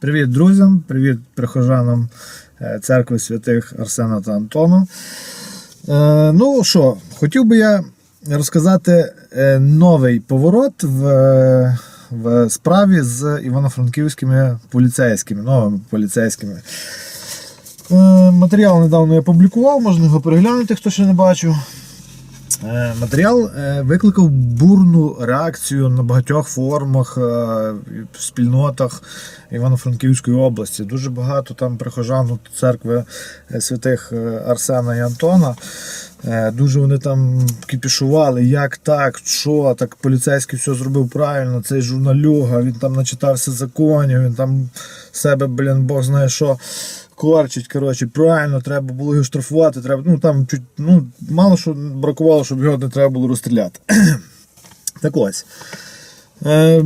Привіт друзям, привіт прихожанам е, церкви святих Арсена та Антона. Е, Ну що, хотів би я розказати е, новий поворот в, в справі з івано-франківськими поліцейськими, новими поліцейськими. Матеріал недавно я публікував, можна його переглянути, хто ще не бачив. Е, Матеріал е, викликав бурну реакцію на багатьох форумах, е, і спільнотах Івано-Франківської області. Дуже багато там прихожан церкви е, святих е, Арсена і Антона. Е, Дуже вони там кипішували, як так, що, так поліцейський все зробив правильно, цей журналюга, він там начитався законів, він там себе, блін, Бог знає що корчить. Коротше, правильно, треба було його штрафувати. Треба, ну там чуть, ну, мало що бракувало, щоб його не треба було розстріляти. так ось. Е,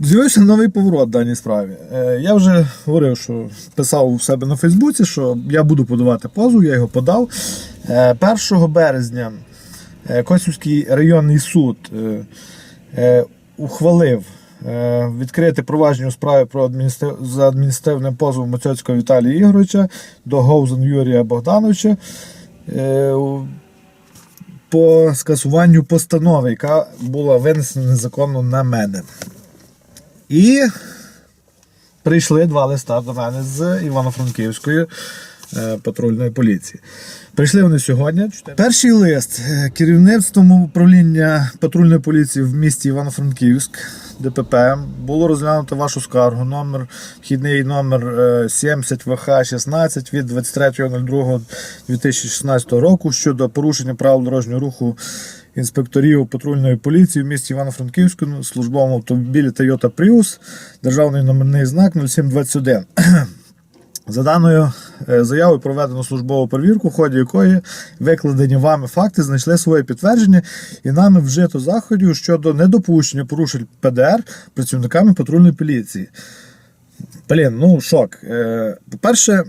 З'явився новий поворот в даній справі. Е, я вже говорив, що писав у себе на Фейсбуці, що я буду подавати позов, я його подав. Е, 1 березня е, Косівський районний суд е, е, ухвалив відкрити провадження у справі про адміністра... за адміністративним позовом Моцьоцького Віталія Ігоровича до Говзен Юрія Богдановича е, по скасуванню постанови, яка була винесена незаконно на мене. І прийшли два листа до мене з Івано-Франківської е, патрульної поліції. Прийшли вони сьогодні. Перший лист е, керівництвом управління патрульної поліції в місті Івано-Франківськ ДПП було розглянуто вашу скаргу. Номер вхідний номер е, 70 ВХ 16 від 23.02.2016 року щодо порушення правил дорожнього руху інспекторів патрульної поліції в місті Івано-Франківську службовому автомобілі Toyota Prius, державний номерний знак 0721. За даною е, заявою проведено службову перевірку, в ході якої викладені вами факти знайшли своє підтвердження і нами вжито заходів щодо недопущення порушень ПДР працівниками патрульної поліції. Блін, ну шок. Е, По-перше,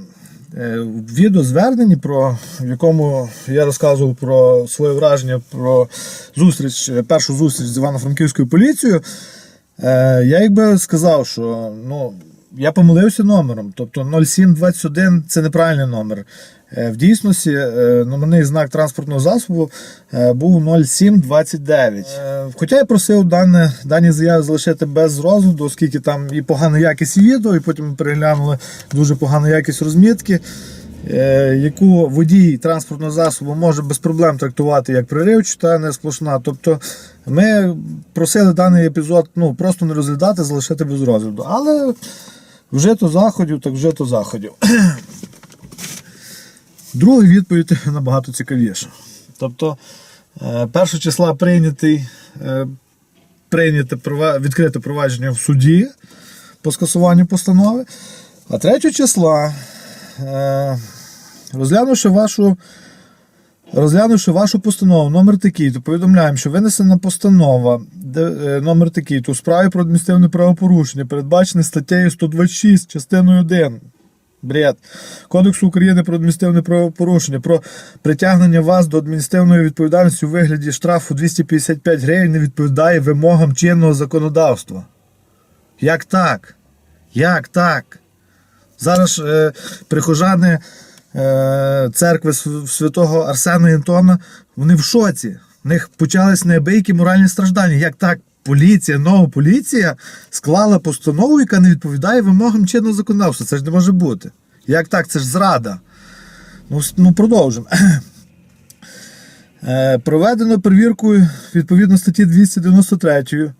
е, в відеозверненні, про в якому я розказував про своє враження про зустріч, е, першу зустріч з Івано-Франківською поліцією, е, я якби сказав, що ну, я помилився номером. Тобто 0721 це неправильний номер. Е, В дійсності е, номерний знак транспортного засобу е, був 0729. Е, Хоча я просив дане, дані заяви залишити без розгляду, оскільки там і погана якість відео, і потім ми переглянули дуже погана якість розмітки, яку водій транспортного засобу може без проблем трактувати як приривчата, а не сплошна. Тобто ми просили даний епізод ну, просто не розглядати, залишити без розгляду. Але вже то заходів, так вже то заходів. Друга відповідь набагато цікавіша. Тобто, е, першого числа прийнятий, е, прийняте відкрите провадження в суді по скасуванню постанови, а 3 числа, е, розглянувши вашу. Розглянувши вашу постанову, номер такий, то повідомляємо, що винесена постанова е, номер такий, то у справі про адміністративне правопорушення, передбачене статтею 126, частиною 1. Бред. Кодексу України про адміністративне правопорушення, про притягнення вас до адміністративної відповідальності у вигляді штрафу 255 гривень не відповідає вимогам чинного законодавства. Як так? Як так? Зараз е, прихожани церкви святого Арсена і Антона, вони в шоці. В них почались неабиякі моральні страждання. Як так? Поліція, нова поліція склала постанову, яка не відповідає вимогам чинного законодавства. Це ж не може бути. Як так? Це ж зрада. Ну, ну продовжимо. Е, Проведено перевірку відповідно статті 293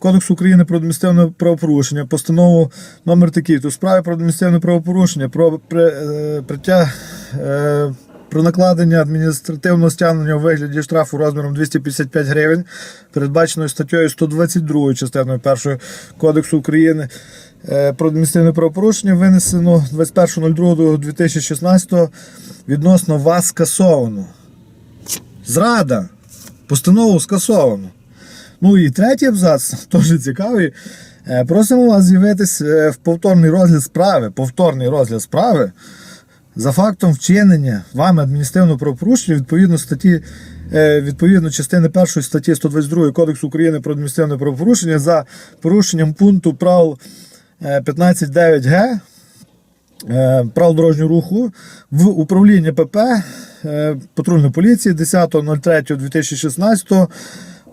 Кодексу України про адміністративне правопорушення, постанову номер такий, то справі про адміністративне правопорушення, про при, е, притяг, е, про накладення адміністративного стягнення у вигляді штрафу розміром 255 гривень, передбаченою статтею 122 частиною 1 Кодексу України е, про адміністративне правопорушення винесено 21.02.2016 відносно вас скасовано. Зрада. Постанову скасовано. Ну і третій абзац, теж цікавий. Е, Просимо вас з'явитись е, в повторний розгляд справи, повторний розгляд справи за фактом вчинення вами адміністративного правопорушення відповідно статті. е, Відповідно частини першої статті 122 Кодексу України про адміністративне правопорушення за порушенням пункту правил е, 159Г е, правил дорожнього руху в управління ПП патрульної поліції 10.03.2016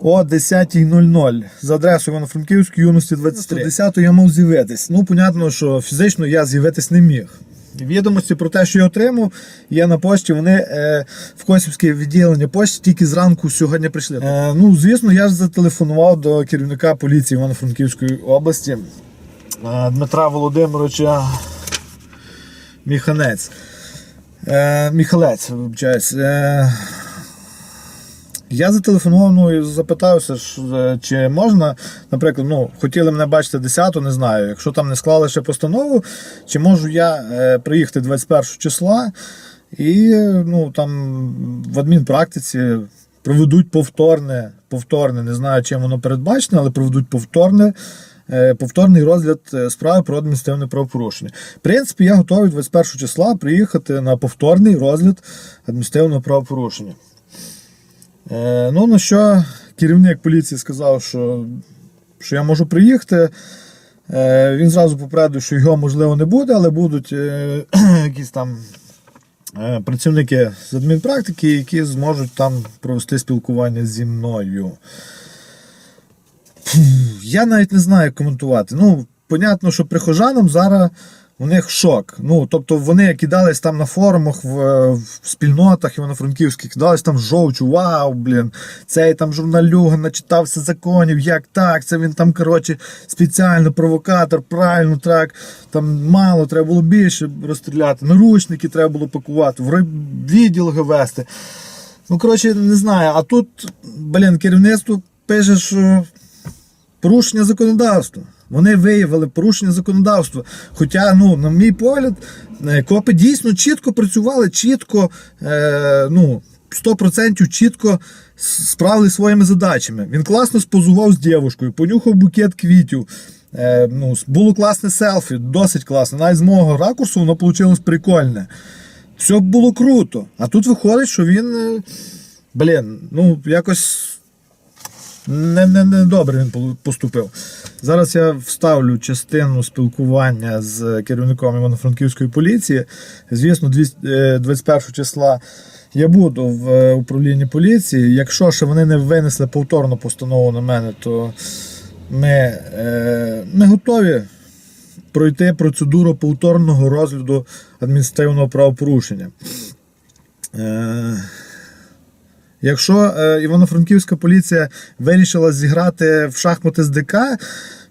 о 10.00 за адресою Івано-Франківської юності 23. 10 я мав з'явитись. Ну, понятно, що фізично я з'явитись не міг. Відомості про те, що я отримав, є на пошті. Вони е, в Косівське відділення пошті тільки зранку сьогодні прийшли. Е, ну, звісно, я ж зателефонував до керівника поліції Івано-Франківської області е, Дмитра Володимировича Міханець. Е, Міхалець, вибачаюсь. Е, я зателефонував ну, і запитався, е, чи можна, наприклад, ну, хотіли мене бачити 10 не знаю. Якщо там не склали ще постанову, чи можу я е, приїхати 21 числа і ну, там, в адмінпрактиці проведуть повторне, повторне, не знаю, чим воно передбачено, але проведуть повторне. е, Повторний розгляд справи про адміністративне правопорушення. В принципі, я готовий 21 числа приїхати на повторний розгляд адміністративного правопорушення. Е, ну, на що керівник поліції сказав, що, що я можу приїхати. Е, він зразу попередив, що його можливо не буде, але будуть е, якісь там працівники з адмінпрактики, які зможуть там провести спілкування зі мною. Я навіть не знаю, як коментувати. Ну, понятно, що прихожанам зараз у них шок. Ну, тобто вони кидались там на форумах, в, в спільнотах івано-франківських, кидались там жовчу, вау, блін, цей там журналюга начитався законів, як так, це він там, коротше, спеціально провокатор, правильно так, там мало, треба було більше розстріляти, наручники треба було пакувати, в відділ вести. Ну, коротше, не знаю, а тут, блін, керівництво пише, що порушення законодавства. Вони виявили порушення законодавства. Хоча, ну, на мій погляд, е, копи дійсно чітко працювали, чітко, е, ну, 100% чітко справили своїми задачами. Він класно спозував з дівушкою, понюхав букет квітів. Е, ну, було класне селфі, досить класне. Навіть з мого ракурсу воно вийшло прикольне. Все було круто. А тут виходить, що він. е, Блін, ну якось не, не, не добре він поступив. Зараз я вставлю частину спілкування з керівником Івано-Франківської поліції. Звісно, е, 21 числа я буду в е, управлінні поліції. Якщо ще вони не винесли повторну постанову на мене, то ми, е, ми готові пройти процедуру повторного розгляду адміністративного правопорушення. Е, Якщо е, Івано-Франківська поліція вирішила зіграти в шахмати з ДК,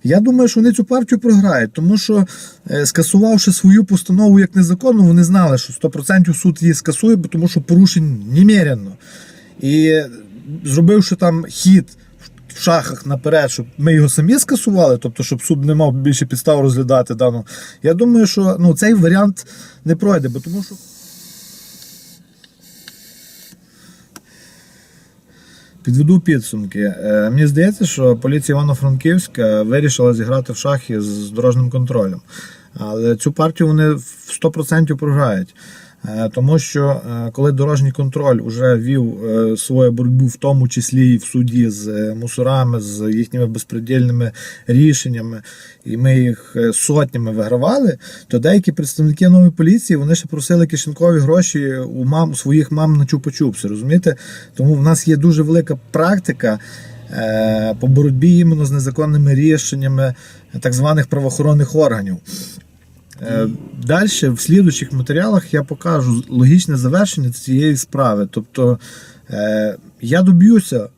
я думаю, що вони цю партію програють, тому що е, скасувавши свою постанову як незаконну, вони знали, що 100% суд її скасує, тому що порушень немерено. І зробивши там хід в шахах наперед, щоб ми його самі скасували, тобто, щоб суд не мав більше підстав розглядати дану. Я думаю, що ну, цей варіант не пройде, бо тому що. Підведу підсумки. Е, Мені здається, що поліція Івано-Франківська вирішила зіграти в шахи з дорожнім контролем. Але цю партію вони в 100% програють. Е, Тому що е, коли дорожній контроль вже вів е, свою боротьбу, в тому числі і в суді з мусорами, з їхніми безпредельними рішеннями, і ми їх сотнями вигравали, то деякі представники нової поліції вони ще просили кишенькові гроші у мам у своїх мам на чупа-чупси. Розумієте? Тому в нас є дуже велика практика. По боротьбі іменно з незаконними рішеннями так званих правоохоронних органів. Далі, в слідуючих матеріалах я покажу логічне завершення цієї справи. Тобто е, я доб'юся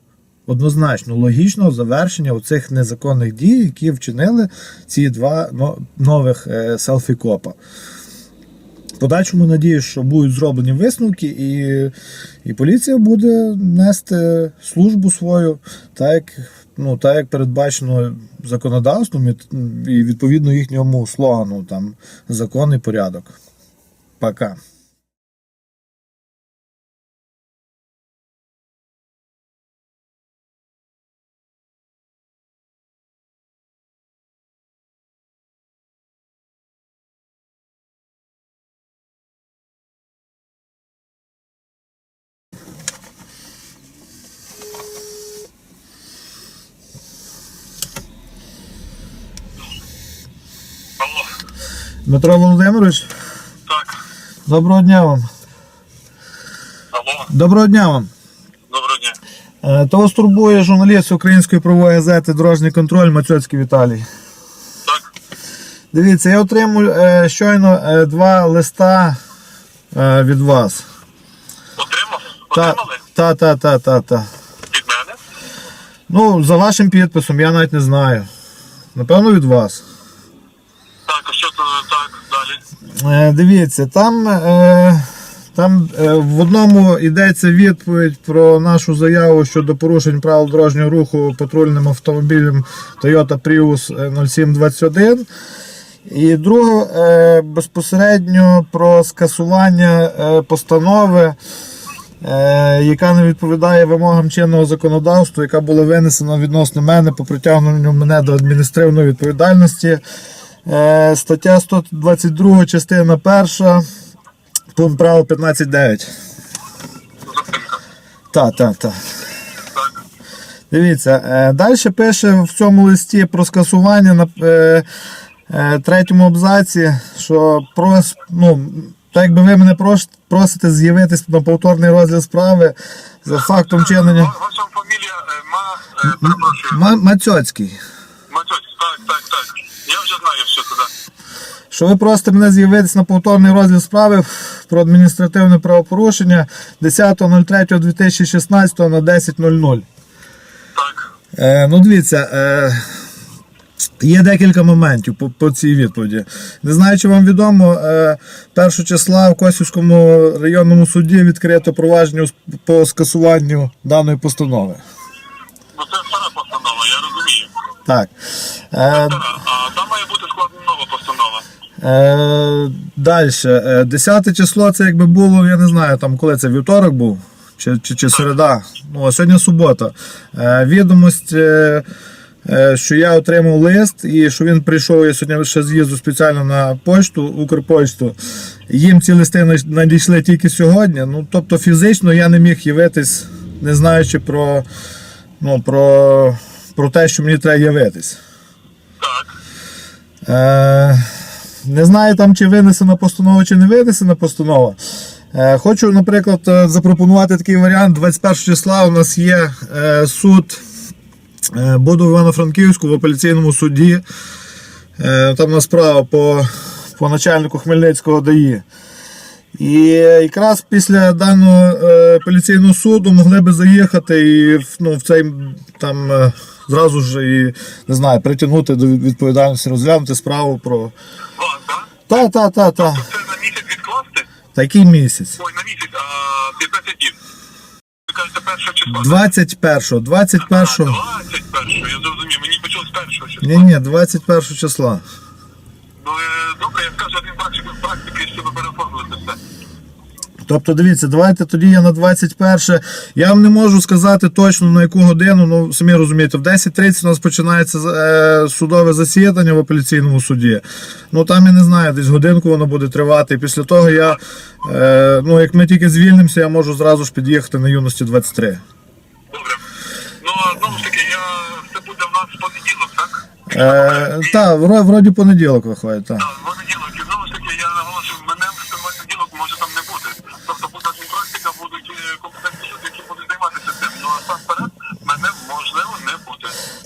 однозначно логічного завершення цих незаконних дій, які вчинили ці два нових е, селфі-копа. Подальшому надію, що будуть зроблені висновки, і, і поліція буде нести службу свою, так як, ну, так як передбачено законодавством і відповідно їхньому слогану там закон і порядок. Пока. Дмитро Володимирович, Так. доброго дня вам. Алло, Доброго дня вам. доброго дня. Е, То вас турбує журналіст Української правової газети Дорожній контроль Мацьоцький Віталій. Так. Дивіться, я отримую е, щойно е, два листа е, від вас. Отримав? Та, Отримали? та, та, та, та, та. Від мене? Ну, за вашим підписом, я навіть не знаю. Напевно, від вас. Так, а що то так далі? Е, Дивіться, там, е, там е, в одному йдеться відповідь про нашу заяву щодо порушень правил дорожнього руху патрульним автомобілем Toyota Prius е, 0721. І друге е, безпосередньо про скасування е, постанови, е, яка не відповідає вимогам чинного законодавства, яка була винесена відносно мене по притягненню мене до адміністративної відповідальності. Е, Стаття 122, частина 1, пункт правил 15.9. Зупинка. Так, так, так. Дивіться, е, далі пише в цьому листі про скасування на е, третьому абзаці, що прос, ну, так якби ви мене просите з'явитись на повторний розгляд справи за фактом чинення. Ваша фамілія Ма... Ма- Мацьоцький. Матьоць. Так, так, так. Я вже знаю, що туди. Що ви просите мене з'явитись на повторний розгляд справи про адміністративне правопорушення 10.03.2016 на 10.00. Так. Е, ну, дивіться, е, є декілька моментів по, по цій відповіді. Не знаю, чи вам відомо, е, 1 числа в Косівському районному суді відкрито провадження по скасуванню даної постанови. Ну це стара постанова, я розумію. Так. Е, Стара. А там має бути складена нова постанова. Е, Далі. 10 число це якби було, я не знаю, там коли це вівторок був. Чи, чи, чи середа. Ну, а сьогодні субота. Е, відомість, е, е, що я отримав лист і що він прийшов, я сьогодні ще з'їзду спеціально на почту, Укрпочту. Їм ці листи надійшли тільки сьогодні. Ну, тобто фізично я не міг явитись, не знаючи про, ну, про, про те, що мені треба явитись. Так. Е, не знаю там, чи винесена постанова, чи не винесена постанова. Е, хочу, наприклад, е, запропонувати такий варіант. 21 числа у нас є е, суд. Буду в Івано-Франківську в апеляційному суді. Там у нас справа по, по начальнику Хмельницького ДАІ. І якраз після даного апеляційного суду могли би заїхати і ну, в цей там зразу ж і не знаю, притягнути до відповідальності, розглянути справу про. Та, та, та, та. Це на місяць відкласти? Такий місяць. Ой, на місяць, а 15 днів. Ви кажете, першого числа. 21-го, 21. 21, я зрозумів. Мені почалось першого числа. Ні, ні, 21 числа. Ну, е, добре, я скажу один практик. Тобто, дивіться, давайте тоді я на 21. Я вам не можу сказати точно на яку годину, ну самі розумієте, в 10.30 у нас починається е, судове засідання в апеляційному суді. Ну там я не знаю, десь годинку воно буде тривати. І після того я, е, ну як ми тільки звільнимося, я можу зразу ж під'їхати на юності 23. Добре. Ну, а знову ж таки, я... це буде в нас в понеділок, так? Е, та, вро- вроді понеділок виходить. Так. Так, в понеділок.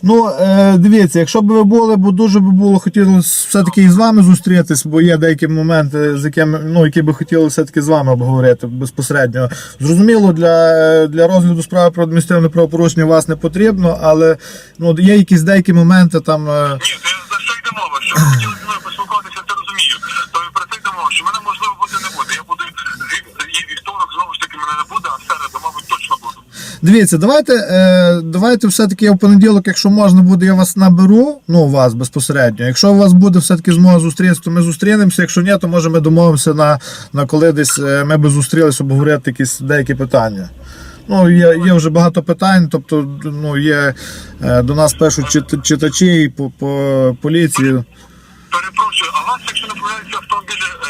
Ну, е, дивіться, якщо б ви були, бо дуже би було хотілося все-таки і з вами зустрітись, бо є деякі моменти, з якими ну, які би хотіли все-таки з вами обговорити безпосередньо. Зрозуміло, для, для розгляду справи про адміністративне правопорушення вас не потрібно, але ну, є якісь деякі моменти там. е, Ні, це за що йде мова? Що ви хотіли зі мною поспілкуватися, це розумію. То і про це йде мова, що мене можливо бути не буде. Я буду звідси і вівторок знову ж таки мене не буде, а в середу, мабуть, точно буду. Дивіться, давайте, е, давайте все-таки я в понеділок, якщо можна буде, я вас наберу, ну вас безпосередньо. Якщо у вас буде все-таки змога зустрітися, то ми зустрінемося. Якщо ні, то може ми домовимося на, на коли десь е, ми би зустрілись обговорити якісь деякі питання. Ну, є, є вже багато питань, тобто ну, є е, до нас пишуть чит- читачі і по, по поліції. Перепрошую, а вас, якщо не помиляюся, автомобілі е,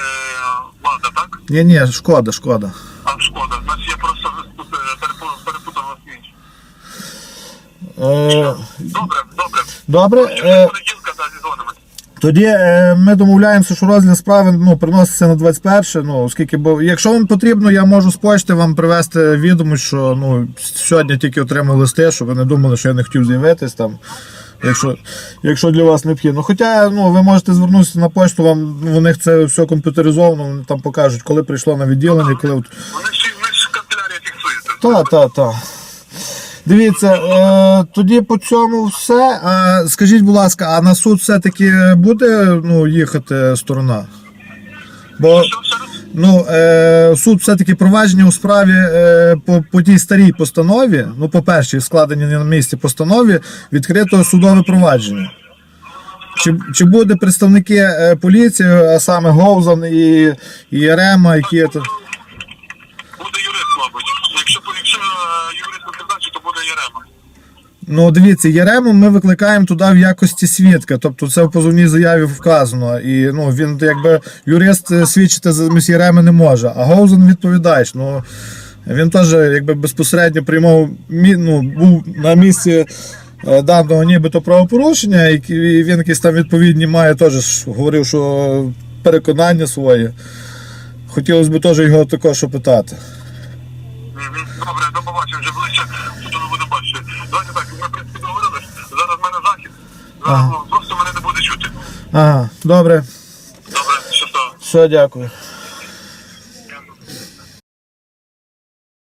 лада, так? Ні, ні, шкода, шкода. А шкода. Значить я просто тут е, перепу- перепутав вас інше. Е, Добре, добре. добре. Е. Тоді е, ми домовляємося, що розгляд справи ну, приноситься на 21, ну, оскільки, бо якщо вам потрібно, я можу з почти вам привезти відомість, що ну, сьогодні тільки отримав листи, щоб ви не думали, що я не хотів з'явитись там. Якщо, якщо для вас необхідно. Хоча ну, ви можете звернутися на почту, вам у них це все комп'ютеризовано, вони там покажуть, коли прийшло на відділення, коли. от- Вони ж вони ж канцелярія фіксує це. Та, та, та. Дивіться, е, тоді по цьому все. А, скажіть, будь ласка, а на суд все-таки буде ну, їхати сторона? Бо ну, е, суд все-таки провадження у справі е, по, по тій старій постанові, ну, по першій складеній на місці постанові, відкрито судове провадження. Чи, чи буде представники е, поліції, а саме Говзан і, і Ярема, які це. Буде юрист, мабуть. Якщо, якщо е, юрист не призначить, то буде Ярема. Ну, дивіться, Ярему ми викликаємо туди в якості свідка. Тобто це в позовній заяві вказано. І ну, він якби юрист е, свідчити замість Яреми не може. А Гоузен відповідач. Ну, він теж якби безпосередньо приймав ну, був на місці е, даного нібито правопорушення, і він якісь там відповідні має теж говорив, що переконання своє. Хотілося б теж його також опитати. Добре, до побачення вже ближче, то ми будемо бачити. Давайте так, ми в принципі договорились. Зараз в мене захід. Зараз Ага. просто мене не буде чути. Ага, добре, Добре, щасливо. все, дякую.